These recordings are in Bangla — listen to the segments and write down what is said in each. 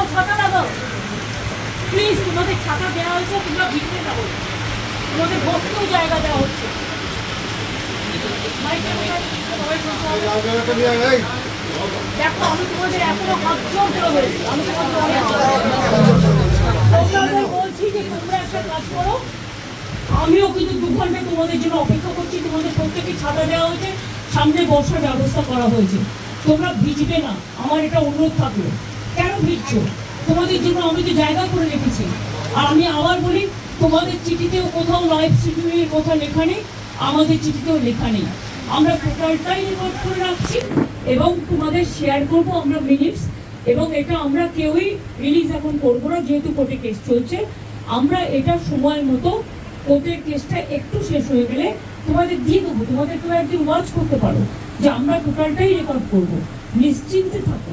দাও দাও। প্লিজ তোমাদের ছাতা দেওয়া হয়েছে, তোমরা ভিতরে যাব। তোমাদের জায়গা দেওয়া হচ্ছে। দেখো, আমি তোমাদের এখনও আমি তোমাদের বলছি যে, তোমরা একটা কাজ করো। আমিও কিন্তু দু ঘণ্টা তোমাদের জন্য অপেক্ষা করছি। তোমাদের প্রত্যেকে ছাতা দেওয়া হয়েছে। সামনে বর্ষার ব্যবস্থা করা হয়েছে। তোমরা ভিজবে না। আমার এটা অনুরোধ থাকল। কেন ভিজছো তোমাদের জন্য আমি তো জায়গা করে রেখেছি। আর আমি আবার বলি, তোমাদের চিঠিতেও কোথাও লাইভ স্ট্রিমিংয়ের কথা লেখা নেই, আমাদের চিঠিতেও লেখা নেই। আমরা টোটালটাই রেকর্ড করে রাখছি এবং তোমাদের শেয়ার করব আমরা মিনিটস এবং এটা আমরা কেউই রিলিজ এখন করব না, যেহেতু কোর্টে কেস চলছে। আমরা এটা সময় মতো কোর্টের কেসটা একটু শেষ হয়ে গেলে তোমাদের দিয়ে দেবো। তোমাদের কেউ একদিন ওয়াচ করতে পারো যে আমরা টোটালটাই রেকর্ড করব। নিশ্চিন্তে থাকো।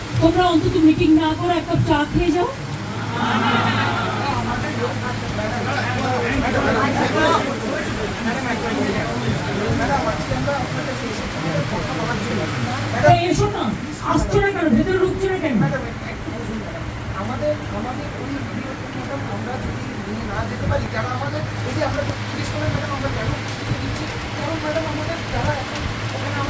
তোমরা অন্তত মিটিং না করে একটা চা খেয়ে যাও। এসো না আমাদের আমাদের আমরা যদি না যেতে পারি, কেন আমাদের এই যে আমরা জিজ্ঞেস ম্যাডাম, আমরা কেন দিচ্ছি? কারণ ম্যাডাম, আমাদের যারা ওখানে আমাদের ব্যাচমেটরা বন্ধুরা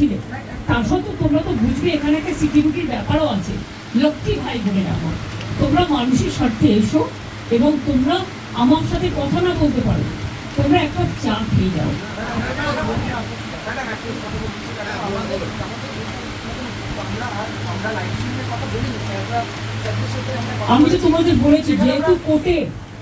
লিখেছিলে তার সত্ত্বেও তোমরা তো বুঝবে, এখানে একটা সিকিউরিটির ব্যাপারও আছে। লক্ষ্মী ভাই বোনের আমার তোমরা মানুষের স্বার্থে এসো এবং তোমরা আমার সাথে কথা না বলতে পারো। তোমরা একটা চা খেয়ে যাও। বলি আমি তো তোমাদের বলেছি, যেহেতু কোর্টে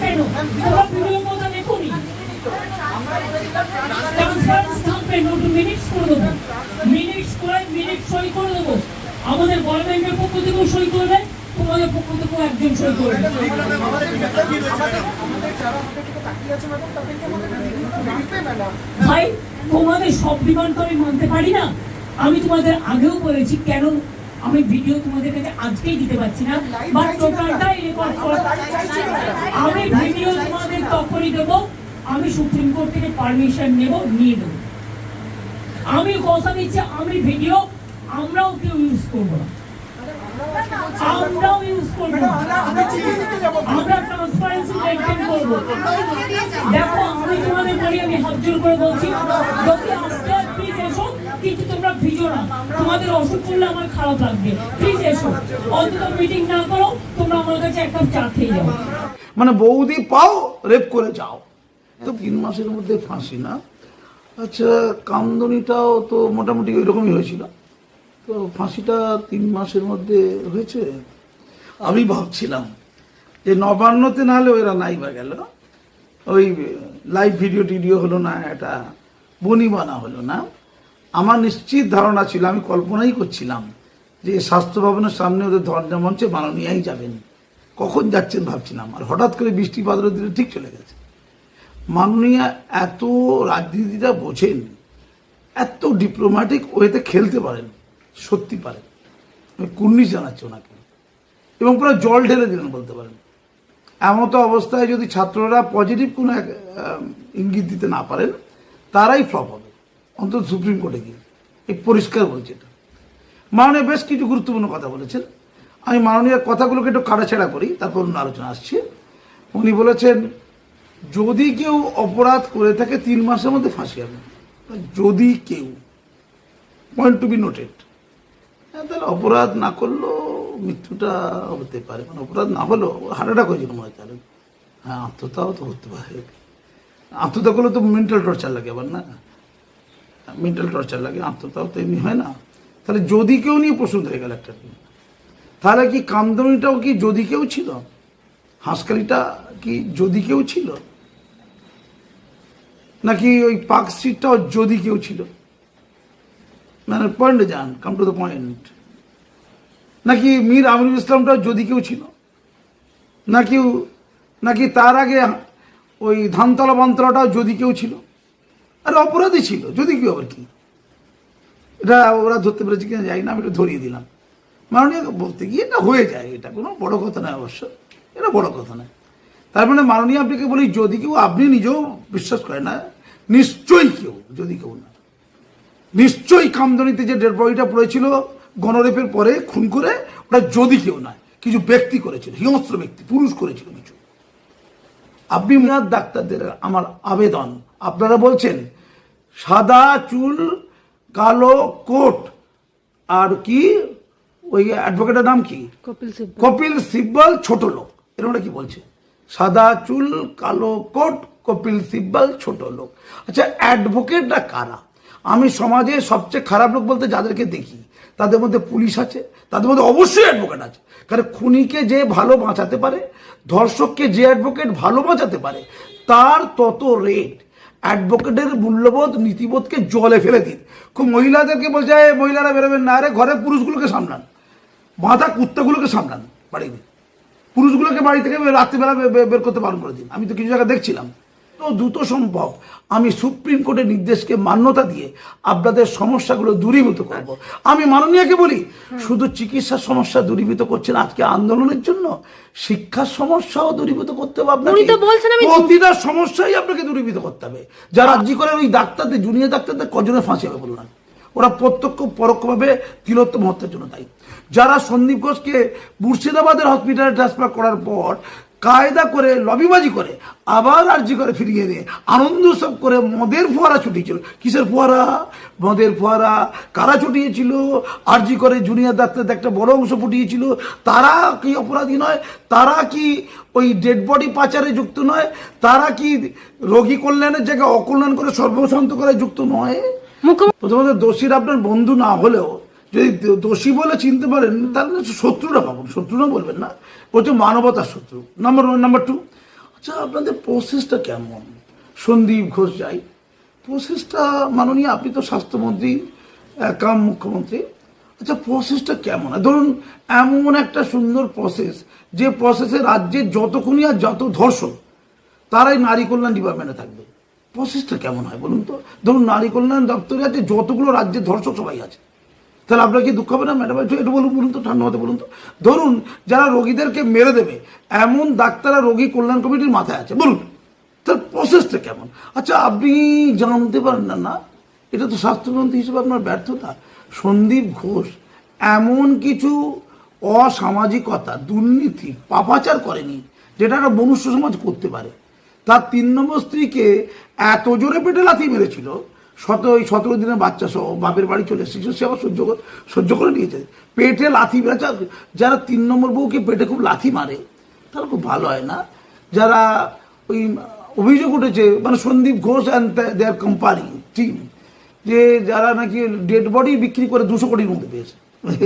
কেন? করে মিনিট সই করে দেবো। আমাদের গভর্নমেন্টের পক্ষ থেকেও সই করবে তোমাদের পক্ষ থেকেও একজন সই করবে ভাই, তোমাদের সব ডিমান্ড তো আমি মানতে পারি না। আমি তোমাদের আগেও বলেছি, কেন আমি ভিডিও তোমাদের কাছে আজকেই দিতে পারছি না, বা টোটালটাই রেকর্ড করা। আমি ভিডিও তোমাদের তখনই দেবো, আমি সুপ্রিম কোর্ট থেকে পারমিশন নেব, নিয়ে দেবো আমি কথা দিচ্ছি, আমি ভিডিও, আমরাও কেউ ইউজ করব না। আমরাও ইউজ করব আমরা ট্রান্সপারেন্সি মেনটেন করব। দেখো, আমি তোমাদের বলি, আমি হাত জোর করে বলছি, যদি কিন্তু তোমরা ভিজো না। তোমাদের অসুখ করলে আমার খারাপ লাগবে। প্লিজ এসো। অন্তত মিটিং না করো, তোমরা আমার কাছে এক কাপ চা খেয়ে যাও। মানে বৌদি, পাও রেপ করে যাও। তো তিন মাসের মধ্যে ফাঁসি না? আচ্ছা কামদনিটাও তো মোটামুটি ওই রকমই হয়েছিল। তো ফাঁসিটা তিন মাসের মধ্যে হয়েছে? আমি ভাবছিলাম যে নবান্নতে না হলে ওরা নাই বা গেল। ওই লাইভ ভিডিও টিডিও হলো না এটা বনিবানা হলো না। আমার নিশ্চিত ধারণা ছিল, আমি কল্পনাই করছিলাম যে স্বাস্থ্য ভবনের সামনে ওদের ধর্ণা মঞ্চে মাননীয়াই যাবেন। কখন যাচ্ছেন ভাবছিলাম, আর হঠাৎ করে বৃষ্টি বাদলের দিনে ঠিক চলে গেছে। মাননীয়া এত রাজনীতিটা বোঝেন, এত ডিপ্লোম্যাটিক ওয়েতে খেলতে পারেন, সত্যি পারেন। আমি কুর্নিশ জানাচ্ছি ওনাকে। এবং পুরো জল ঢেলে দিলেন বলতে পারেন। এমত অবস্থায় যদি ছাত্ররা পজিটিভ কোনো ইঙ্গিত দিতে না পারেন, তারাই ফ্লপ হবে। অন্তত সুপ্রিম কোর্টে গিয়ে। এই পরিষ্কার বলছে এটা। মাননীয় বেশ কিছু গুরুত্বপূর্ণ কথা বলেছেন। আমি মাননীয় কথাগুলোকে একটু কাটাছেড়া করি, তারপর অন্য আলোচনা আসছে। উনি বলেছেন, যদি কেউ অপরাধ করে থাকে, তিন মাসের মধ্যে ফাঁসি হবে। যদি কেউ। পয়েন্ট টু বি নোটেড হ্যাঁ তাহলে অপরাধ না করলেও মৃত্যুটা হতে পারে। মানে অপরাধ না হলেও হার্ট অ্যাটাক হয়েছিল মনে হয় তাহলে। হ্যাঁ আত্মহত্যাও তো হতে পারে। আত্মহত্যা করলে তো মেন্টাল টর্চার লাগে আবার না? মেন্টাল টর্চার লাগে, আত্মহত্যাও তো এমনি হয় না। তাহলে যদি কেউ নিয়ে প্রশ্ন হয়ে গেল একটা দিন, তাহলে কি কামদমিটাও কি যদি কেউ ছিল? হাঁসকালিটা কি যদি কেউ ছিল? নাকি ওই পার্ক স্ট্রিটটাও যদি কেউ ছিল? মানে পয়েন্টে যান কাম টু দ্য পয়েন্ট নাকি মীর আমিরুল ইসলামটাও যদি কেউ ছিল? নাকি নাকি তার আগে ওই ধানতলা বানতলাটাও যদি কেউ ছিল? আরে অপরাধী ছিল, যদি কেউ আবার কি? এটা ওরা ধরতে পেরেছে কিনা যাই না, আমি এটা ধরিয়ে দিলাম। মাননীয় বলতে গিয়ে এটা হয়ে যায়, এটা কোনো বড় কথা নয় অবশ্য, এটা বড় কথা নয়। তার মানে মাননীয় আপনাকে বলি, যদি কেউ, আপনি নিজেও বিশ্বাস করেন না, নিশ্চয়ই কেউ, যদি কেউ না, নিশ্চয়ই কামদনিতে যে ডেড বডিটা পড়েছিল, গণরেপের পরে খুন করে, ওটা যদি কেউ নয় কিছু ব্যক্তি করেছিল, হিংস্র ব্যক্তি, পুরুষ করেছিল কিছু। আপনি ডাক্তারদের আমার আবেদন, আপনারা বলছেন সাদা চুল কালো কোট আর কি? ওই অ্যাডভোকেটের নাম কি? কপিল সিব্বল। ছোট লোক। এরকম কি বলছে? সাদা চুল কালো কোট কপিল সিব্বল ছোট লোক। আচ্ছা অ্যাডভোকেটরা কারা? আমি সমাজে সবচেয়ে খারাপ লোক বলতে যাদেরকে দেখি তাদের মধ্যে পুলিশ আছে তাদের মধ্যে অবশ্যই অ্যাডভোকেট আছে। কারণ খুনিকে যে ভালো বাঁচাতে পারে ধর্ষককে যে অ্যাডভোকেট ভালো বাঁচাতে পারে তার তত রেট অ্যাডভোকেটের মূল্যবোধ, নীতিবোধকে জলে ফেলে দিন। খুব মহিলাদেরকে বলছে, "এই মহিলারা বেরোবেন না আরে ঘরে পুরুষগুলোকে সামলান। মাথা কুত্তাগুলোকে সামলান বাড়িতে। পুরুষগুলোকে বাড়ি থেকে রাত্রিবেলা বের করতে বারণ করে দিন। আমি তো কিছু জায়গায় দেখছিলাম। তো দ্রুত সম্ভব? আমি সুপ্রিম কোর্টের নির্দেশকে মান্যতা দিয়ে আপনাদের সমস্যাগুলো দূরীভূত করব। আমি মাননীয়কে বলি শুধু চিকিৎসার সমস্যা দূরীভূত করছেন আজকে আন্দোলনের জন্য শিক্ষার সমস্যাও দূরীভূত করতে হবে আপনাকে। তো বলছেন আমি- প্রতিটা সমস্যাই আপনাকে দূরীভূত করতে হবে। যারা রাজ্যি করে ওই ডাক্তারদের জুনিয়র ডাক্তারদের কজনের ফাঁসি হবে বলুন ওরা প্রত্যক্ষ পরোক্ষভাবে তিলোত্তম হত্যার জন্য দায়ী। যারা সন্দীপ ঘোষকে মুর্শিদাবাদের হসপিটালে ট্রান্সফার করার পর কায়দা করে লবিবাজি করে আবার আর্জি করে ফিরিয়ে দিয়ে আনন্দ উৎসব করে মদের ফোয়ারা ছুটিয়েছিল। কিসের ফোয়ারা? মদের ফোয়ারা কারা ছুটিয়েছিল? আর্জি করে জুনিয়র ডাক্তারদের একটা বড় অংশ ফুটিয়েছিল। তারা কি অপরাধী নয়? তারা কি ওই ডেড বডি পাচারে যুক্ত নয়? তারা কি রোগী কল্যাণের জায়গায় অকল্যাণ করে সর্বশান্ত করে যুক্ত নয়? প্রথমত দোষীর আপনার বন্ধু না হলেও দোষী বলে চিনতে পারেন, তাহলে শত্রুরা পাবেন শত্রুরা বলবেন না। বলছে মানবতার শত্রু। নাম্বার ওয়ান নাম্বার টু আচ্ছা আপনাদের প্রসেসটা কেমন? সন্দীপ ঘোষ যাই। প্রসেসটা মাননীয়, আপনি তো স্বাস্থ্যমন্ত্রী কাম মুখ্যমন্ত্রী। আচ্ছা প্রসেসটা কেমন? ধরুন, এমন একটা সুন্দর প্রসেস যে প্রসেসে রাজ্যের যত খুনি আর যত ধর্ষক, তারাই নারী কল্যাণ ডিপার্টমেন্টে থাকবে। প্রসেসটা কেমন হয় বলুন তো? ধরুন, নারী কল্যাণ দপ্তরে আছে যতগুলো রাজ্যের ধর্ষক সবাই আছে। তাহলে আপনার কি দুঃখ হবে না ম্যাডাম একটু একটু বলুন বলুন তো, ঠান্ডা হতে বলুন তো। ধরুন, যারা রোগীদেরকে মেরে দেবে, এমন ডাক্তাররা রোগী কল্যাণ কমিটির মাথায় আছে। বলুন, তার প্রসেসটা কেমন? আচ্ছা আপনি জানতে পারেন না না? এটা তো স্বাস্থ্যমন্ত্রী হিসেবে আপনার ব্যর্থতা। সন্দীপ ঘোষ এমন কিছু অসামাজিকতা, দুর্নীতি, পাপাচার করেনি, যেটা একটা মনুষ্য সমাজ করতে পারে। তার তিন নম্বর স্ত্রীকে এত জোরে পেটে লাথি মেরেছিল শত ওই সতেরো দিনের বাচ্চা সহ, বাপের বাড়ি চলে এসেছিল সে আবার সহ্য সহ্য করে নিয়েছে। পেটে লাথি বেচা, যারা তিন নম্বর বউকে পেটে খুব লাথি মারে তারা খুব ভালো হয় না? যারা ওই অভিযোগ উঠেছে মানে Sandip Ghosh and their company team যে যারা নাকি ডেড বডি বিক্রি করে দুশো কোটির মধ্যে পেয়েছে।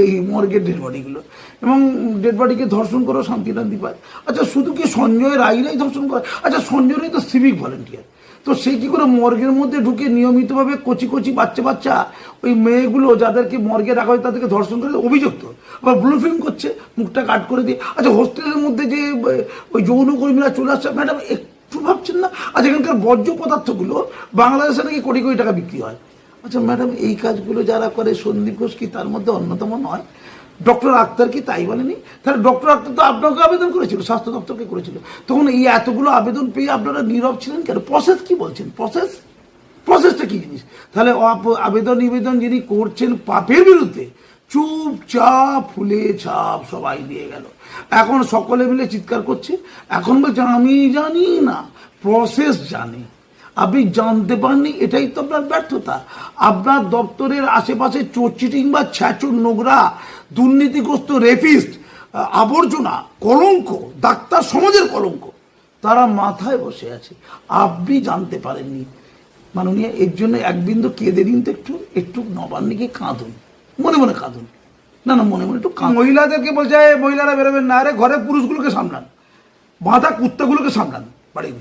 এই মর্গের ডেড বডিগুলো এবং ডেড বডিকে ধর্ষণ করেও শান্তি টান্তি পায়। আচ্ছা শুধু কি সঞ্জয় রায়রাই ধর্ষণ করে? আচ্ছা সঞ্জয় রায় তো সিভিক ভলেন্টিয়ার তো সে কি করে মর্গের মধ্যে ঢুকে নিয়মিতভাবে কচি কচি বাচ্চা বাচ্চা ওই মেয়েগুলো যাদেরকে মর্গে রাখা হয় তাদেরকে ধর্ষণ করে অভিযুক্ত? আবার ব্লু ফিল্ম করছে, মুখটা কাট করে দিয়ে। আচ্ছা হোস্টেলের মধ্যে যে ওই যৌনকর্মীরা চলে আসছে ম্যাডাম একটু ভাবছেন না? আচ্ছা এখানকার বর্জ্য পদার্থগুলো বাংলাদেশে নাকি কোটি কোটি টাকা বিক্রি হয়? আচ্ছা ম্যাডাম এই কাজগুলো যারা করে সন্দীপ ঘোষ কি তার মধ্যে অন্যতম নয়? ডক্টর আক্তার কি তাই বলেনি? তাহলে ডক্টর আক্তার তো আপনাকে আবেদন করেছিল, স্বাস্থ্য দপ্তরকে করেছিল। তখন এই এতগুলো আবেদন পেয়ে আপনারা নীরব ছিলেন কেন? প্রসেস কি বলছেন? প্রসেস প্রসেসটা কি জিনিস? তাহলে আবেদন নিবেদন যিনি করছেন পাপের বিরুদ্ধে চুপচাপ ফুলে ছাপ সবাই দিয়ে গেল। এখন সকলে মিলে চিৎকার করছে। এখন বলছেন আমি জানি না প্রসেস জানি। আপনি জানতে পারেননি এটাই তো আপনার ব্যর্থতা। আপনার দপ্তরের আশেপাশে চোরচিটিং বা ছ্যাচুর নোংরা দুর্নীতিগ্রস্ত রেফিস্ট আবর্জনা, কলঙ্ক, ডাক্তার সমাজের কলঙ্ক, তারা মাথায় বসে আছে। আপনি জানতে পারেননি। মাননীয়, এর জন্য এক বিন্দু কেঁদে দিন তো একটু একটু নবান্নকে কাঁদুন। মনে মনে কাঁদুন। না না, মনে মনে একটু মহিলাদেরকে বলছে, "এই মহিলারা বেরোবেন না। আরে, ঘরে পুরুষগুলোকে সামলান। বাঁধা কুত্তাগুলোকে সামলান বাড়িতে।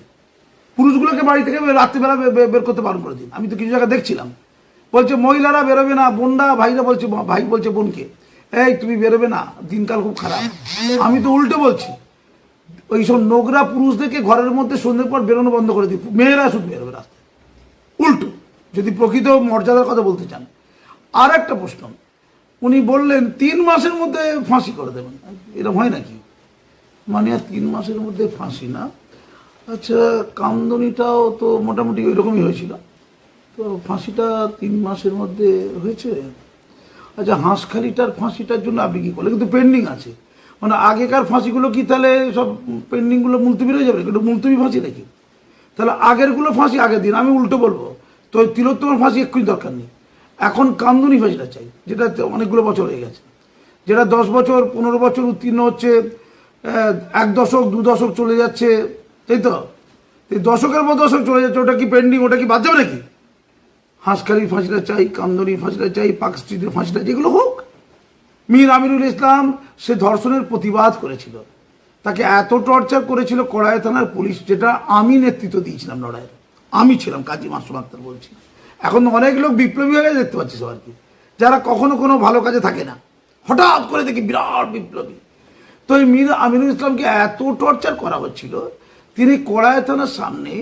পুরুষগুলোকে বাড়ি থেকে রাত্রিবেলা বের করতে বারণ করে দিন। আমি তো কিছু জায়গায় দেখছিলাম। বলছে, মহিলারা বেরোবে না। বোনরা, ভাইরা বলছে ভাই বলছে বোনকে। এই, তুমি বেরোবে না, দিনকাল খুব খারাপ। আমি তো উল্টো বলছি, ওই সব নোংরা পুরুষদেরকে ঘরের মধ্যে সন্ধ্যের পর বেরোনো বন্ধ করে দিই মেয়েরা শুধু বেরোবে রাস্তায়। উল্টো, যদি প্রকৃত মর্যাদার কথা বলতে চান। আর একটা প্রশ্ন, উনি বললেন, তিন মাসের মধ্যে ফাঁসি করে দেবেন। এরকম হয় নাকি? মানে আর তিন মাসের মধ্যে ফাঁসি না? আচ্ছা কামদনিটাও তো মোটামুটি ওই রকমই হয়েছিল। তো ফাঁসিটা তিন মাসের মধ্যে হয়েছে? আচ্ছা হাঁসখালিটার ফাঁসিটার জন্য আপনি কি করলেন? কিন্তু পেন্ডিং আছে। মানে আগেকার ফাঁসিগুলো কি তাহলে সব পেন্ডিংগুলো মুলতুবি রয়ে যাবে? কিন্তু মুলতুবি ফাঁসি নাকি? তাহলে আগেরগুলো ফাঁসি আগের দিন, আমি উল্টো বলব। তো তিলোত্তমার ফাঁসি এক্ষুনি দরকার নেই। এখন কামদুনি ফাঁসিটা চাই, যেটা অনেকগুলো বছর হয়ে গেছে। যেটা দশ বছর, পনেরো বছর উত্তীর্ণ হচ্ছে এক দশক, দু দশক চলে যাচ্ছে তাই তো? দশকের পর দশক চলে যাচ্ছে, ওটা কি পেন্ডিং ওটা কি বাদ যাবে নাকি? হাঁসখালির ফাঁসিটা চাই কামদনির ফাঁসিটা চাই পার্ক স্ট্রিটের ফাঁসিটা যেগুলো হোক। মীর আমিরুল ইসলাম সে ধর্ষণের প্রতিবাদ করেছিল। তাকে এত টর্চার করেছিল কড়াই থানার পুলিশ, যেটা আমি নেতৃত্ব দিয়েছিলাম লড়াইয়ের আমি ছিলাম কাজী মাসুম আক্তার বলছি। এখন অনেক লোক বিপ্লবী হয়ে দেখতে পাচ্ছি সবাইকে। যারা কখনো কোনো ভালো কাজে থাকে না। হঠাৎ করে দেখি বিরাট বিপ্লবী। তো এই মীর আমিরুল ইসলামকে এত টর্চার করা হচ্ছিল, তিনি কড়াই থানার সামনে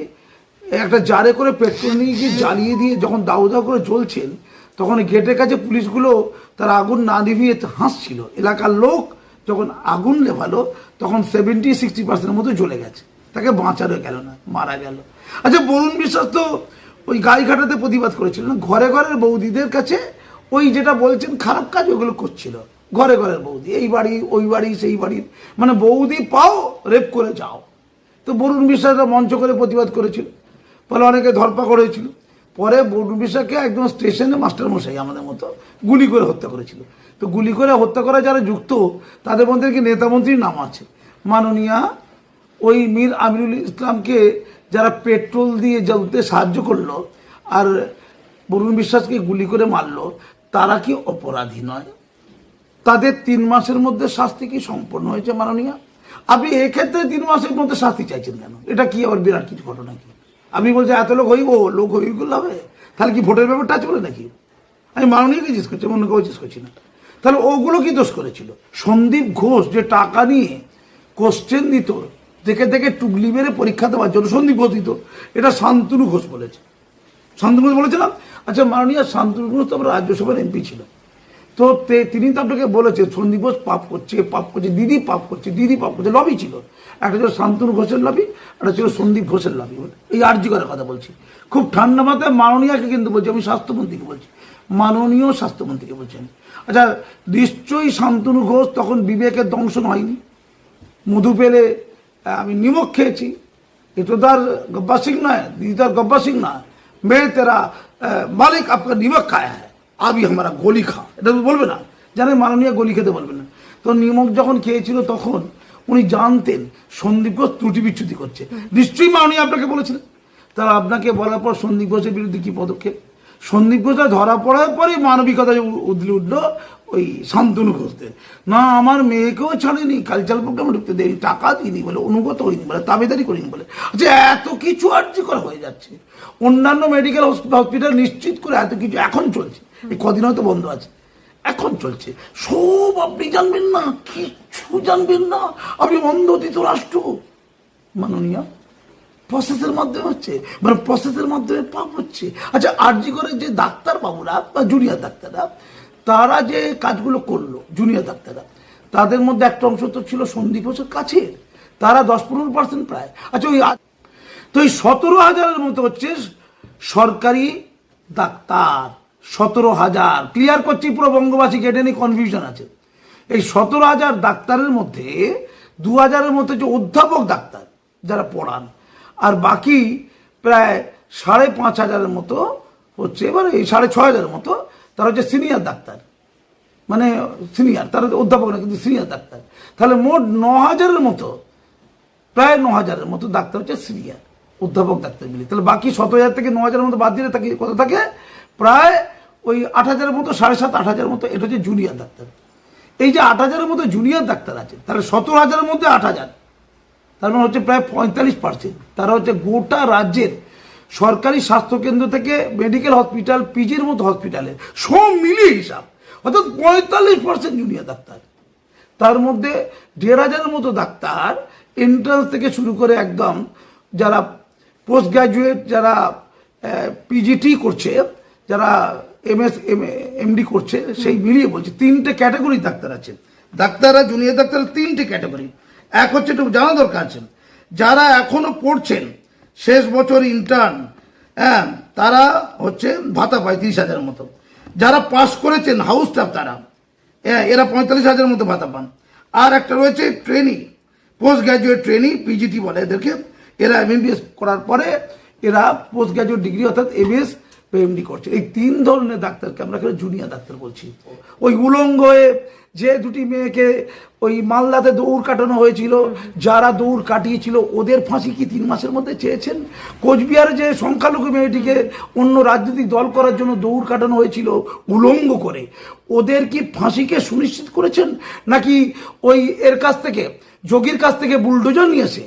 একটা জারে করে পেট্রোল নিয়ে গিয়ে জ্বালিয়ে দিয়ে যখন দাউ দাউ করে জ্বলছেন, তখন গেটের কাছে পুলিশগুলো তার আগুন না নিভিয়ে হাসছিল। এলাকার লোক যখন আগুন লেভালো তখন সেভেন্টি সিক্সটি পার্সেন্টের মতো জ্বলে গেছে। তাকে বাঁচানো গেল না, মারা গেল। আচ্ছা বরুণ বিশ্বাস তো ওই গাইঘাটাতে প্রতিবাদ করেছিল না? ঘরে ঘরের বৌদিদের কাছে ওই যেটা বলছেন খারাপ কাজ, ওগুলো করছিল। ঘরে ঘরের বৌদি, এই বাড়ি, ওই বাড়ি, সেই বাড়ির মানে বৌদি, পাও, রেপ করে যাও। তো বরুণ বিশ্বাসরা মঞ্চ করে প্রতিবাদ করেছিল। ফলে অনেকে ধরপাকড় হয়েছিল। পরে বরুণ বিশ্বাসকে একদম স্টেশনে মাস্টারমশাই আমাদের মতো গুলি করে হত্যা করেছিল। তো গুলি করে হত্যা করা যারা যুক্ত, তাদের মধ্যে কি নেতামন্ত্রীর নাম আছে? মাননীয়া ওই মীর আমিরুল ইসলামকে যারা পেট্রোল দিয়ে জ্বলতে সাহায্য করল আর বরুণ বিশ্বাসকে গুলি করে মারলো, তারা কি অপরাধী নয়? তাদের তিন মাসের মধ্যে শাস্তি কি সম্পন্ন হয়েছে মাননীয়? আপনি এক্ষেত্রে তিন মাসের মধ্যে শাস্তি চাইছেন কেন? এটা কি আবার বিরাট কিছু ঘটনা কি? আপনি বলছি, এত লোক হইব, লোক হই করলে হবে তাহলে কি ভোটের ব্যাপারটা বলে নাকি? আমি মাননীয়কে জিজ্ঞেস করছি অন্য কেউ জিজ্ঞেস করছি না। তাহলে ওগুলো কি দোষ করেছিল? সন্দীপ ঘোষ যে টাকা নিয়ে কোশ্চেন দিত, দেখে দেখে টুকলি মেরে পরীক্ষা দেওয়ার জন্য সন্দীপ ঘোষ দিত, এটা শান্তনু ঘোষ বলেছে। শান্তনু ঘোষ বলেছিলাম? আচ্ছা মাননীয় শান্তনু ঘোষ তো আবার রাজ্যসভার এমপি ছিল। তো তিনি তো আপনাকে বলেছে, সন্দীপ ঘোষ পাপ করছে পাপ করছে, দিদি পাপ করছে, দিদি পাপ করছে, লবি ছিল। একটা ছিল শান্তনু ঘোষের লবি একটা ছিল সন্দীপ ঘোষের লবি এই আর্যিকরের কথা বলছি। খুব ঠান্ডা মাথায় মাননীয়াকে কিন্তু বলছি, আমি স্বাস্থ্যমন্ত্রীকে বলছি। মাননীয় স্বাস্থ্যমন্ত্রীকে বলছেন আচ্ছা নিশ্চয়ই শান্তনু ঘোষ তখন বিবেকের দংশন হয়নি। মধু পেলে আমি নিমক খেয়েছি। এ তো তার গব্বা সিং নয়, দিদি তার গব্বা সিং নয়। মেয়ে তেরা মালিক আপনার নিমক খায়। হ্যাঁ আবি আমরা গলি খা। এটা বলবে না। জানে মাননীয় গলি খেতে বলবে না। তো নিমক যখন খেয়েছিল তখন উনি জানতেন সন্দীপ ঘোষ ত্রুটি বিচ্ছুতি করছে। নিশ্চয়ই মা মাননীয় আপনাকে বলেছিলেন। তারা আপনাকে বলার পর সন্দীপ ঘোষের বিরুদ্ধে কি পদক্ষেপ? সন্দীপ ঘোষরা ধরা পড়ার পরে মানবিকতা উদলে উঠল ওই শান্তনু ঘোষদের না আমার মেয়েকেও ছাড়েনি কালচারাল প্রোগ্রামে ঢুকতে দেয়নি টাকা দিইনি বলে অনুগত হয়নি বলে তাবেদারি করিনি বলে। আচ্ছা এত কিছু আর্যকর হয়ে যাচ্ছে। অন্যান্য মেডিকেল হসপিটাল নিশ্চিত করে এত কিছু এখন চলছে। এই কদিন হয়তো বন্ধ আছে। এখন চলছে। সব আপনি জানবেন না, কিচ্ছু জানবেন না। আপনি অন্ধতিত রাষ্ট্র। মাননীয় প্রসেসের মাধ্যমে হচ্ছে। মানে প্রসেসের মাধ্যমে পাপ হচ্ছে। আচ্ছা আরজি করে যে ডাক্তার বাবুরা বা জুনিয়র ডাক্তাররা, তারা যে কাজগুলো করল জুনিয়র ডাক্তাররা, তাদের মধ্যে একটা অংশ তো ছিল সন্দীপ ঘোষের কাছে। তারা দশ পনেরো পার্সেন্ট প্রায়। আচ্ছা ওই তো এই সতেরো হাজারের মতো হচ্ছে সরকারি ডাক্তার। সতেরো হাজার। ক্লিয়ার করছি, পুরো বঙ্গবাসী এটা নিয়ে কনফিউশন আছে। এই সতেরো হাজার ডাক্তারের মধ্যে, দু হাজারের মধ্যে যে অধ্যাপক ডাক্তার যারা পড়ান, আর বাকি প্রায় সাড়ে পাঁচ হাজারের মতো হচ্ছে, এবার এই সাড়ে ছ হাজারের মতো, তারা হচ্ছে সিনিয়র ডাক্তার। মানে সিনিয়র তারা অধ্যাপক না, কিন্তু সিনিয়র ডাক্তার। তাহলে মোট ন হাজারের মতো, প্রায় ন হাজারের মতো ডাক্তার হচ্ছে সিনিয়র অধ্যাপক ডাক্তার মিলে তাহলে বাকি সত হাজার থেকে ন হাজারের মতো বাদ দিলে থাকে কত থাকে, প্রায় ওই আট হাজারের মতো, সাড়ে সাত, আট হাজারের মতো, এটা হচ্ছে জুনিয়র ডাক্তার। এই যে আট হাজারের মতো জুনিয়র ডাক্তার আছে, তাহলে সতেরো হাজারের মধ্যে আট হাজার। তার মানে হচ্ছে প্রায় পঁয়তাল্লিশ পার্সেন্ট তারা হচ্ছে গোটা রাজ্যের সরকারি স্বাস্থ্যকেন্দ্র থেকে মেডিকেল হসপিটাল পিজির মতো হসপিটালে সব মিলিয়ে হিসাব। অর্থাৎ পঁয়তাল্লিশ পার্সেন্ট জুনিয়র ডাক্তার। তার মধ্যে দেড় হাজারের মতো ডাক্তার এন্ট্রান্স থেকে শুরু করে একদম যারা পোস্ট গ্রাজুয়েট যারা পিজিটি করছে, যারা এম এস এমডি করছে সেই মিলিয়ে বলছে তিনটে ক্যাটাগরি ডাক্তার আছে ডাক্তাররা জুনিয়র ডাক্তার তিনটে ক্যাটাগরি। এক হচ্ছে একটু জানা দরকার আছে। যারা এখনও পড়ছেন শেষ বছর ইন্টার্ন হ্যাঁ তারা হচ্ছে ভাতা পায় তিরিশ হাজারের মতো। যারা পাস করেছেন হাউস স্টাফ তারা হ্যাঁ এরা পঁয়তাল্লিশ হাজারের মতো ভাতা পান। আর একটা রয়েছে trainee post graduate trainee PGT বলে এদেরকে। এরা এমএমবিএস করার পরে এরা পোস্ট গ্র্যাজুয়েট ডিগ্রি অর্থাৎ এমএস এমডি করছে। এই তিন ধরনের ডাক্তারকে আমরা এখানে জুনিয়র ডাক্তার বলছি। ওই উলঙ্গ হয়ে যে দুটি মেয়েকে ওই মালদাতে দৌড় কাটানো হয়েছিল, যারা দৌড় কাটিয়েছিল, ওদের ফাঁসি কি তিন মাসের মধ্যে চেয়েছেন? কোচবিহারে যে সংখ্যালঘু মেয়েটিকে অন্য রাজনৈতিক দল করার জন্য দৌড় কাটানো হয়েছিল উলঙ্গ করে, ওদের কি ফাঁসিকে সুনিশ্চিত করেছেন? নাকি ওই এর কাছ থেকে, যোগীর কাছ থেকে বুলডোজার নিয়েছে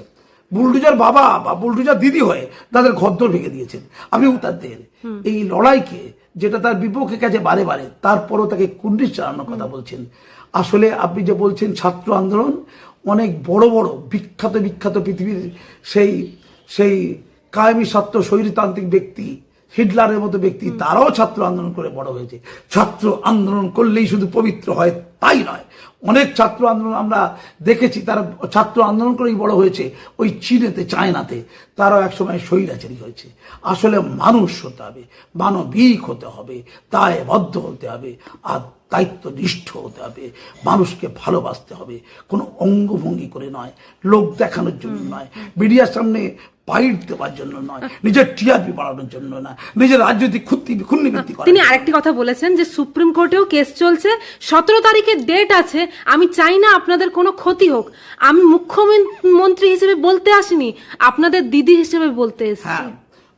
বুলডোজার বাবা বা বুলডুজার দিদি হয়ে তাদের ঘদ্দর ভেঙে দিয়েছেন। আমি তাদের এই লড়াইকে যেটা তার বিপক্ষে কাছে বারে বারে তারপরও তাকে কুন্ডিশ চালানোর কথা বলছেন। আসলে আপনি যে বলছেন ছাত্র আন্দোলন অনেক বড় বড় বিখ্যাত বিখ্যাত পৃথিবীর সেই সেই কায়েমি ছাত্র শৈরীতান্ত্রিক ব্যক্তি হিটলারের মতো ব্যক্তি তারাও ছাত্র আন্দোলন করে বড় হয়েছে। ছাত্র আন্দোলন করলেই শুধু পবিত্র হয় তাই নয়। অনেক ছাত্র আন্দোলন আমরা দেখেছি তারা ছাত্র আন্দোলন করেই বড় হয়েছে ওই চীনেতে চায়নাতে। তারাও একসময় স্বৈরাচারী হয়েছে। আসলে মানুষ হতে হবে মানবিক হতে হবে দায়বদ্ধ হতে হবে। আর দায়িত্বনিষ্ঠ হতে হবে মানুষকে ভালোবাসতে হবে। কোনো অঙ্গভঙ্গি করে নয় লোক দেখানোর জন্য নয় মিডিয়ার সামনে বাইট দেওয়ার জন্য নয় নিজের টিআরপি বাড়ানোর জন্য না নিজের রাজনৈতিক খুন্নিবৃত্তি করার তিনি আরেকটি কথা বলেছেন যে সুপ্রিম কোর্টেও কেস চলছে সতেরো তারিখে ডেট আছে আমি চাই না আপনাদের কোনো ক্ষতি হোক। আমি মুখ্যমন্ত্রী হিসেবে বলতে আসিনি আপনাদের দিদি হিসেবে বলতে এসেছি। হ্যাঁ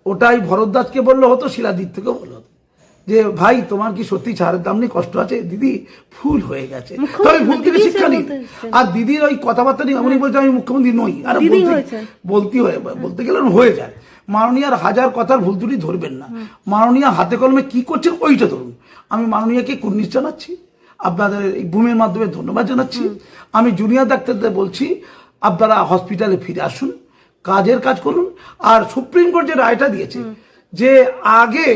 ওটাই ভরদ্বাজকে বললে হতো শিলাদিত থেকেও বলল হতো। যে ভাই তোমার কি সত্যি ছাড়ের দাম নেই কষ্ট আছে? দিদি ফুল হয়ে গেছে। তবে ভুল থেকে শিক্ষা এসেছেন। আর দিদির ওই কথাবার্তা নিয়ে এমনই বলছে আমি মুখ্যমন্ত্রী নই। আর বলতে হয়ে বলতে গেলে হয়ে যায়। মাননীয়ার হাজার কথার ভুল ত্রুটি ধরবেন না। মাননীয়া হাতে কলমে কি করছেন ওইটা ধরুন। আমি মাননীয়াকে কুর্নিশ জানাচ্ছি। আপনাদের এই ভূমির মাধ্যমে ধন্যবাদ জানাচ্ছি। আমি জুনিয়র ডাক্তারদের বলছি আপনারা হসপিটালে ফিরে আসুন কাজের কাজ করুন। আর সুপ্রিম কোর্ট যে রায়টা দিয়েছে যে আগে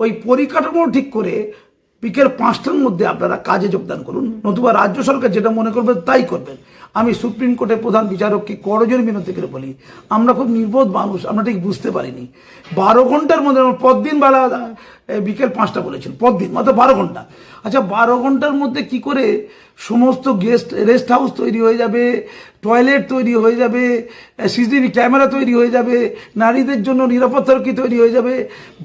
ওই পরিকাঠামো ঠিক করে বিকেল পাঁচটার মধ্যে আপনারা কাজে যোগদান করুন। নতুবা রাজ্য সরকার যেটা মনে করবে তাই করবেন। আমি সুপ্রিম কোর্টের প্রধান বিচারককে করজোর বিনতি করে বলি, আমরা খুব নির্বোধ মানুষ, আমরা ঠিক বুঝতে পারিনি। বারো ঘণ্টার মধ্যে পরদিন বেলা বিকেল পাঁচটা বলেছিল পরদিন মাত্র বারো ঘণ্টা। আচ্ছা বারো ঘণ্টার মধ্যে কি করে সমস্ত গেস্ট রেস্ট হাউস তৈরি হয়ে যাবে টয়লেট তৈরি হয়ে যাবে সিসিটিভি ক্যামেরা তৈরি হয়ে যাবে নারীদের জন্য নিরাপত্তারক্ষী তৈরি হয়ে যাবে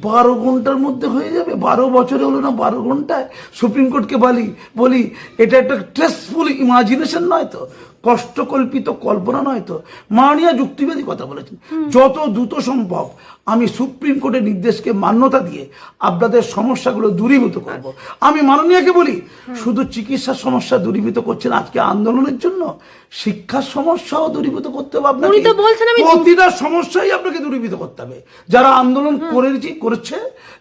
বারো ঘণ্টার মধ্যে হয়ে যাবে? বারো বছরে হলো না বারো ঘন্টায়? সুপ্রিম কোর্টকে বলি বলি এটা একটা স্ট্রেসফুল ইমাজিনেশন নয় তো কষ্টকল্পিত কল্পনা নয় তো। মাননীয় যুক্তিবাদী কথা বলেছেন। যত দ্রুত সম্ভব আমি সুপ্রিম কোর্টের নির্দেশকে মান্যতা দিয়ে আপনাদের সমস্যাগুলো দূরীভূত করব। আমি মাননীয়কে বলি শুধু চিকিৎসার সমস্যা দূরীভূত করছেন আজকে আন্দোলনের জন্য শিক্ষার সমস্যাও দূরীভূত করতে হবে আপনাকে। প্রতিটা সমস্যাই আপনাকে দূরীভূত করতে হবে। যারা আন্দোলন করেছি করেছে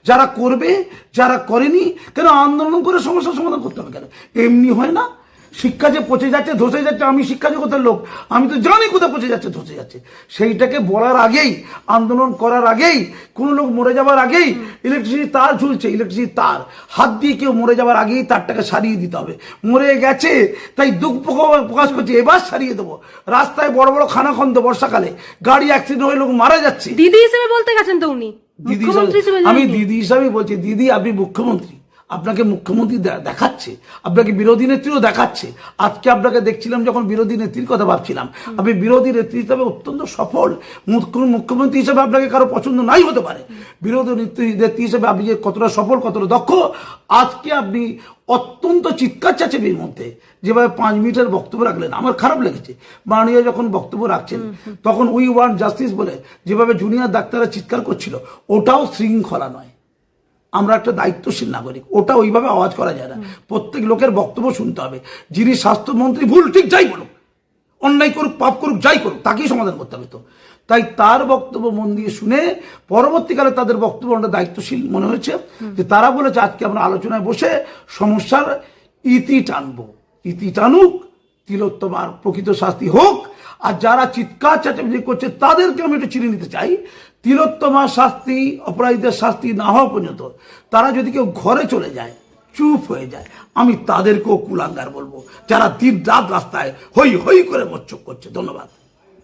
যারা করবে যারা করেনি কেন আন্দোলন করে সমস্যার সমাধান করতে হবে কেন? এমনি হয় না। শিক্ষা যে পচে যাচ্ছে ধসে যাচ্ছে আমি শিক্ষা জগতের লোক আমি তো জানি কোথায় পচে যাচ্ছে ধসে যাচ্ছে। সেইটাকে বলার আগেই আন্দোলন করার আগেই কোনো লোক মরে যাবার আগেই ইলেকট্রিসিটি তার ঝুলছে ইলেকট্রিসিটি তার। হাত দিয়ে কেউ মরে যাবার আগেই তারটাকে সারিয়ে দিতে হবে। মরে গেছে তাই দুঃখ প্রকা- প্রকাশ করছে এবার সারিয়ে দেবো। রাস্তায় বড় বড় খানা খানাখন্দ বর্ষাকালে গাড়ি অ্যাক্সিডেন্ট হয়ে লোক মারা যাচ্ছে। দিদি হিসেবে বলতে গেছেন তো উনি আমি দিদি হিসাবে বলছি দিদি আপনি মুখ্যমন্ত্রী। আপনাকে মুখ্যমন্ত্রী দেখাচ্ছে, আপনাকে বিরোধী নেত্রীও দেখাচ্ছে। আজকে আপনাকে দেখছিলাম যখন বিরোধী নেত্রীর কথা ভাবছিলাম। আপনি বিরোধী নেত্রী হিসাবে অত্যন্ত সফল। মুখ্য- মুখ্যমন্ত্রী হিসাবে আপনাকে কারও পছন্দ নাই হতে পারে। বিরোধী নেত্রী হিসেবে আপনি যে কতটা সফল, কতটা দক্ষ, আজকে আপনি অত্যন্ত চিৎকার চাচেবির মধ্যে যেভাবে পাঁচ মিনিটের বক্তব্য রাখলেন, আমার খারাপ লেগেছে। মাননীয় যখন বক্তব্য রাখছেন, তখন উই ওয়ান্ট জাস্টিস বলে যেভাবে জুনিয়র ডাক্তাররা চিৎকার করছিল, ওটাও শৃঙ্খলা নয়। আমরা একটা দায়িত্বশীল নাগরিক ওটা ওইভাবে আওয়াজ করা যায় না। প্রত্যেক লোকের বক্তব্য শুনতে হবে। যিনি স্বাস্থ্যমন্ত্রী ভুল ঠিক যাই বলুক অন্যায় করুক পাপ করুক যাই করুক তাকেই সমাধান করতে হবে তো। তাই তার বক্তব্য মন দিয়ে শুনে পরবর্তীকালে তাদের বক্তব্য আমরা দায়িত্বশীল মনে হয়েছে যে তারা বলেছে আজকে আমরা আলোচনায় বসে সমস্যার ইতি টানবো। ইতি টানুক তিলোত্তমার প্রকৃত শাস্তি হোক। আর যারা চিৎকার চাচামেচি করছে তাদেরকে আমি একটু চিনে নিতে চাই। তিলোত্তমার শাস্তি অপরাধীদের শাস্তি না হওয়া পর্যন্ত তারা যদি কেউ ঘরে চলে যায়, চুপ হয়ে যায়, আমি তাদেরকেও কুলাঙ্গার বলব। যারা দিন রাত রাস্তায় হই হই করে মোচ্চক করছে, ধন্যবাদ।